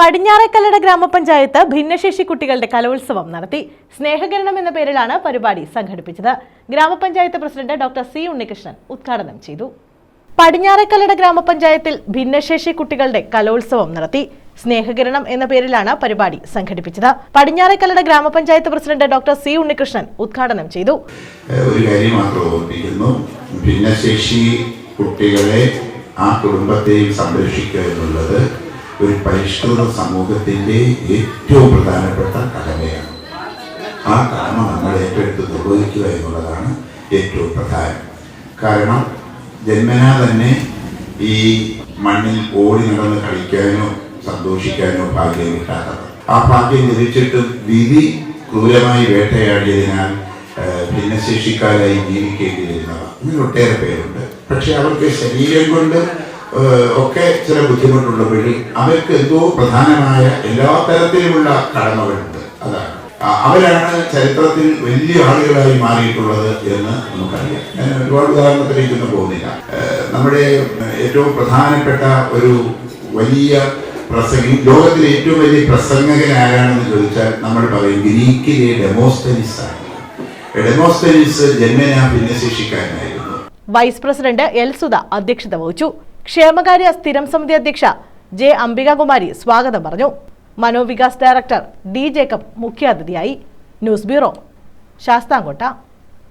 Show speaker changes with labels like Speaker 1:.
Speaker 1: പടിഞ്ഞാറേക്കല്ലട ഗ്രാമപഞ്ചായത്ത് ഭിന്നശേഷി കുട്ടികളുടെ കലോത്സവം നടത്തി. സ്നേഹകരണം എന്ന പേരിലാണ് പരിപാടി സംഘടിപ്പിച്ചത്. ഗ്രാമപഞ്ചായത്ത് പ്രസിഡന്റ് ഡോക്ടർ സി ഉണ്ണികൃഷ്ണൻ ഉദ്ഘാടനം ചെയ്തു. പടിഞ്ഞാറേക്കല്ലട ഗ്രാമപഞ്ചായത്തിൽ ഭിന്നശേഷി കുട്ടികളുടെ കലോത്സവം നടത്തി. സ്നേഹകിരണം എന്ന പേരിലാണ് പരിപാടി സംഘടിപ്പിച്ചത്. പടിഞ്ഞാറേക്കല്ലട ഗ്രാമപഞ്ചായത്ത് പ്രസിഡന്റ് ഡോക്ടർ സി ഉണ്ണികൃഷ്ണൻ ഉദ്ഘാടനം ചെയ്തു.
Speaker 2: ഒരു കാര്യം മാത്രം ഓർമ്മിപ്പിക്കുന്നു. ഭിന്നശേഷി കുട്ടികളെ ആ കുടുംബത്തെയും സംരക്ഷിക്കുക എന്നുള്ളത് ഒരു പരിഷ്കൃത സമൂഹത്തിന്റെ ഏറ്റവും പ്രധാനപ്പെട്ട കടമയാണ്. ആ കടമ നമ്മൾ ഏറ്റെടുത്ത് നിർവഹിക്കുക എന്നുള്ളതാണ് ഏറ്റവും പ്രധാനം. കാരണം ജന്മനാ തന്നെ ഈ മണ്ണിൽ ഓടി നടന്ന് കളിക്കാനോ സന്തോഷിക്കാനോ ഭാഗ്യം കിട്ടാത്തത്. ആ ഭാഗ്യം ലഭിച്ചിട്ടും വിധി ക്രൂരമായി വേട്ടയാടിയതിനാൽ ഭിന്നശേഷിക്കാരായി ജീവിക്കേണ്ടി വരുന്നവ. ഇങ്ങനെ ഒട്ടേറെ പേരുണ്ട്. പക്ഷെ അവർക്ക് ശരീരം കൊണ്ട് ഒക്കെ ചില ബുദ്ധിമുട്ടുള്ളപ്പോഴും അവർക്ക് എന്തോ പ്രധാനമായ എല്ലാ തരത്തിലുമുള്ള കടമകളുണ്ട്. അതാണ്. അവരാണ് ചരിത്രത്തിൽ വലിയ ആളുകളായി മാറിയിട്ടുള്ളത് എന്ന് നമുക്കറിയാം. ഞാൻ ഒരുപാട് ഉദാഹരണത്തിലേക്കൊന്നും പോകുന്നില്ല. നമ്മുടെ ഏറ്റവും പ്രധാനപ്പെട്ട ഒരു വലിയ പ്രസംഗി ലോകത്തിലെ ഏറ്റവും വലിയ പ്രസംഗകൻ ആരാണെന്ന് ചോദിച്ചാൽ നമ്മൾ പറയും ഗ്രീക്കിലെ ഡെമോസ്തനിസ് ആണ്. ഡെമോസ്തനിസ് ജന്മനാ ഭിന്നശേഷിക്കാരനായിരുന്നു.
Speaker 1: വൈസ് പ്രസിഡന്റ് എൽ സുധ അധ്യക്ഷത വഹിച്ചു. ക്ഷേമകാര്യ സ്ഥിരം സമിതി അധ്യക്ഷ ജെ അംബികാകുമാരി സ്വാഗതം പറഞ്ഞു. മനോവികാസ് ഡയറക്ടർ ഡി ജേക്കബ് മുഖ്യാതിഥിയായി. News bureau Sasthamkotta.